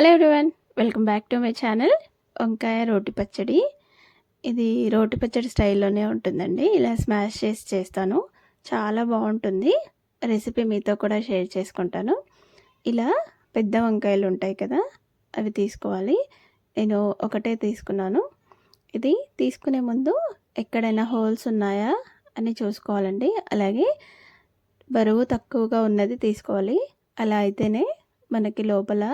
Hello everyone welcome back to my channel వంకాయ రోటి పచ్చడి. ఇది రోటి పచ్చడి స్టైల్లోనే ఉంటుందండి ఇలా స్మాష్ చేసి చేస్తాను చాలా బాగుంటుంది రెసిపీ మీతో కూడా షేర్ చేసుకుంటాను. ఇలా పెద్ద వంకాయలు ఉంటాయి కదా అవి తీసుకోవాలి నేను ఒకటే తీసుకున్నాను. ఇది తీసుకునే ముందు ఎక్కడైనా హోల్స్ ఉన్నాయా అని చూసుకోవాలండి అలాగే బరువు తక్కువగా ఉన్నది తీసుకోవాలి అలా అయితేనే మనకి లోపల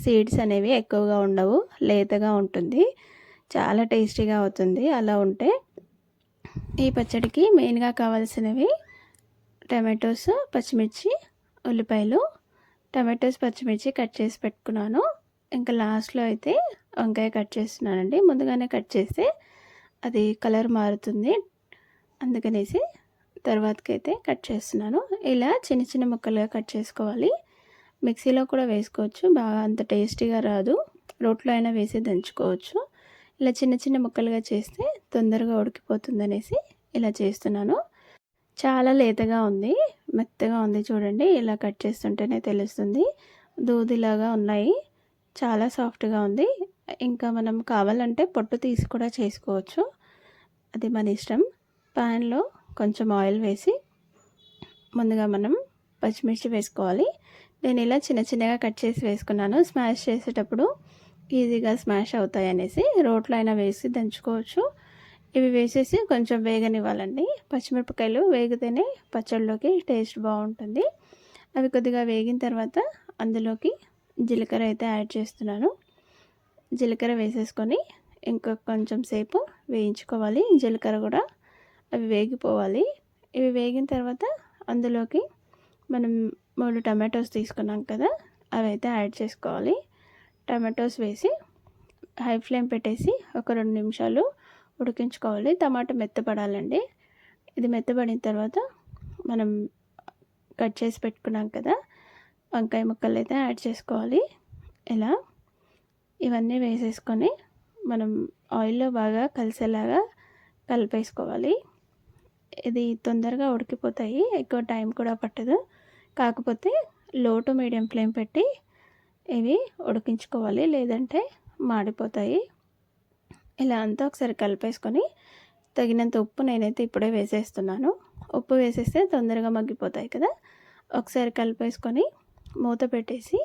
సీడ్స్ అనేవి ఎక్కువగా ఉండవు లేతగా ఉంటుంది. చాలా టేస్టీగా అవుతుంది అలా ఉంటే. ఈ పచ్చడికి మెయిన్గా కావాల్సినవి టమాటోస్ పచ్చిమిర్చి ఉల్లిపాయలు. టమాటోస్ పచ్చిమిర్చి కట్ చేసి పెట్టుకున్నాను. ఇంకా లాస్ట్లో అయితే వంకాయ కట్ చేస్తున్నానండి. ముందుగానే కట్ చేస్తే అది కలర్ మారుతుంది. అందుకనేసి తర్వాతకైతే కట్ చేస్తున్నాను. ఇలా చిన్న చిన్న ముక్కలుగా కట్ చేసుకోవాలి. మిక్సీలో కూడా వేసుకోవచ్చు. బాగా అంత టేస్టీగా రాదు. రోట్లో అయినా వేసి దంచుకోవచ్చు. ఇలా చిన్న చిన్న ముక్కలుగా చేస్తే తొందరగా ఉడికిపోతుంది అనేసి ఇలా చేస్తున్నాను. చాలా లేతగా ఉంది. మెత్తగా ఉంది చూడండి. ఇలా కట్ చేస్తుంటేనే తెలుస్తుంది. దూదిలాగా ఉన్నాయి. చాలా సాఫ్ట్గా ఉంది. ఇంకా మనం కావాలంటే పొట్టు తీసి కూడా చేసుకోవచ్చు. అది మన ఇష్టం. ప్యాన్లో కొంచెం ఆయిల్ వేసి ముందుగా మనం పచ్చిమిర్చి వేసుకోవాలి. నేను ఇలా చిన్న చిన్నగా కట్ చేసి వేసుకున్నాను. స్మాష్ చేసేటప్పుడు ఈజీగా స్మాష్ అవుతాయి అనేసి రోట్లో అయినా వేసి దంచుకోవచ్చు. ఇవి వేసేసి కొంచెం వేగనివ్వాలండి. పచ్చిమిరపకాయలు వేగితేనే పచ్చళ్ళలోకి టేస్ట్ బాగుంటుంది. అవి కొద్దిగా వేగిన తర్వాత అందులోకి జీలకర్ర అయితే యాడ్ చేస్తున్నాను. జీలకర్ర వేసేసుకొని ఇంకా కొంచెం సేపు వేయించుకోవాలి. జీలకర్ర కూడా అవి వేగిపోవాలి. ఇవి వేగిన తర్వాత అందులోకి మనం మూడు టమాటోస్ తీసుకున్నాం కదా అవి అయితే యాడ్ చేసుకోవాలి. టమాటోస్ వేసి హై ఫ్లేమ్ పెట్టేసి ఒక రెండు నిమిషాలు ఉడికించుకోవాలి. టమాటా మెత్తపడాలండి. ఇది మెత్తపడిన తర్వాత మనం కట్ చేసి పెట్టుకున్నాం కదా వంకాయ ముక్కలు అయితే యాడ్ చేసుకోవాలి. ఇలా ఇవన్నీ వేసేసుకొని మనం ఆయిల్లో బాగా కలిసేలాగా కలిపేసుకోవాలి. ఇది తొందరగా ఉడికిపోతాయి. ఎక్కువ టైం కూడా పట్టదు. కాకపోతే లో టు మీడియం ఫ్లేమ్ పెట్టి ఇవి ఉడికించుకోవాలి లేదంటే మాడిపోతాయి. ఇలా అంతా ఒకసారి కలిపేసుకొని తగినంత ఉప్పు నేనైతే ఇప్పుడే వేసేస్తున్నాను. ఉప్పు వేసేస్తే తొందరగా మగ్గిపోతాయి కదా. ఒకసారి కలిపేసుకొని మూత పెట్టేసి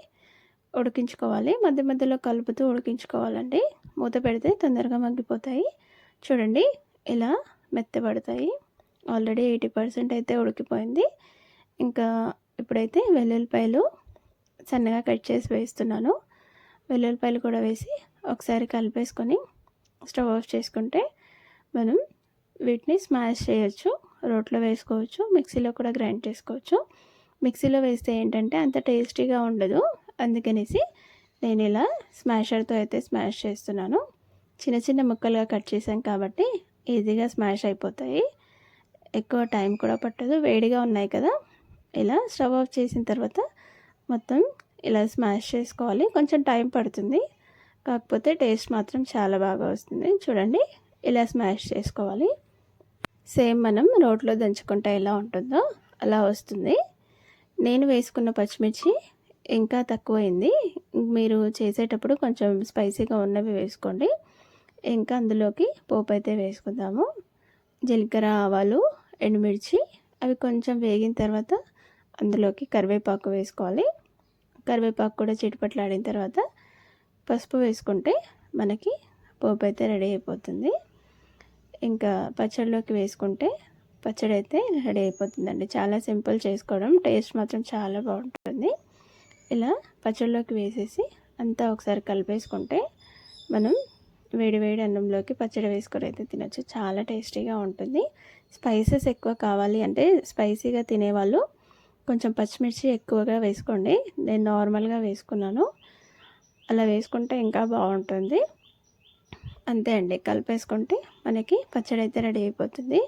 ఉడికించుకోవాలి. మధ్య మధ్యలో కలుపుతూ ఉడికించుకోవాలండి. మూత పెడితే తొందరగా మగ్గిపోతాయి. చూడండి ఇలా మెత్తబడతాయి. ఆల్రెడీ ఎయిటీ పర్సెంట్ అయితే ఉడికిపోయింది. ఇంకా ఇప్పుడైతే వెల్లుల్లిపాయలు సన్నగా కట్ చేసి వేస్తున్నాను. వెల్లుల్లిపాయలు కూడా వేసి ఒకసారి కలిపేసుకొని స్టవ్ ఆఫ్ చేసుకుంటే మనం వీటిని స్మాష్ చేయొచ్చు రోట్లో వేసుకోవచ్చు మిక్సీలో కూడా గ్రైండ్ చేసుకోవచ్చు. మిక్సీలో వేస్తే ఏంటంటే అంత టేస్టీగా ఉండదు. అందుకనేసి నేను ఇలా స్మాషర్తో అయితే స్మాష్ చేస్తున్నాను. చిన్న చిన్న ముక్కలుగా కట్ చేసాం కాబట్టి ఈజీగా స్మాష్ అయిపోతాయి. ఎక్కువ టైం కూడా పట్టదు. వేడిగా ఉన్నాయి కదా. ఇలా స్టవ్ ఆఫ్ చేసిన తర్వాత మొత్తం ఇలా స్మాష్ చేసుకోవాలి. కొంచెం టైం పడుతుంది. కాకపోతే టేస్ట్ మాత్రం చాలా బాగా వస్తుంది. చూడండి ఇలా స్మాష్ చేసుకోవాలి. సేమ్ మనం రోట్లో దంచుకుంటే ఎలా ఉంటుందో అలా వస్తుంది. నేను వేసుకున్న పచ్చిమిర్చి ఇంకా తక్కువైంది. మీరు చేసేటప్పుడు కొంచెం స్పైసీగా ఉన్నవి వేసుకోండి. ఇంకా అందులోకి పోపు అయితే వేసుకుందాము. జీలకర్ర ఆవాలు ఎండుమిర్చి అవి కొంచెం వేగిన తర్వాత అందులోకి కరివేపాకు వేసుకోవాలి. కరివేపాకు కూడా చిటిపట్లాడిన తర్వాత పసుపు వేసుకుంటే మనకి పోపు అయితే రెడీ అయిపోతుంది. ఇంకా పచ్చడిలోకి వేసుకుంటే పచ్చడి అయితే రెడీ అయిపోతుందండి. చాలా సింపుల్ చేసుకోవడం టేస్ట్ మాత్రం చాలా బాగుంటుంది. ఇలా పచ్చడిలోకి వేసేసి అంతా ఒకసారి కలిపేసుకుంటే మనం వేడి వేడి అన్నంలోకి పచ్చడి వేసుకొని అయితే తినచ్చు. చాలా టేస్టీగా ఉంటుంది. స్పైసెస్ ఎక్కువ కావాలి అంటే స్పైసీగా తినేవాళ్ళు కొంచెం పచ్చిమిర్చి ఎక్కువగా వేసుకోండి. నేను నార్మల్గా వేసుకున్నాను. అలా వేసుకుంటే ఇంకా బాగుంటుంది. అంతే అండి. కలిపేసుకుంటే మనకి పచ్చడి అయితే రెడీ అయిపోతుంది.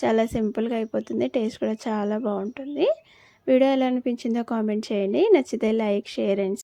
చాలా సింపుల్గా అయిపోతుంది. టేస్ట్ కూడా చాలా బాగుంటుంది. వీడియో ఎలా అనిపించిందో కామెంట్ చేయండి. నచ్చితే లైక్ షేర్ అండ్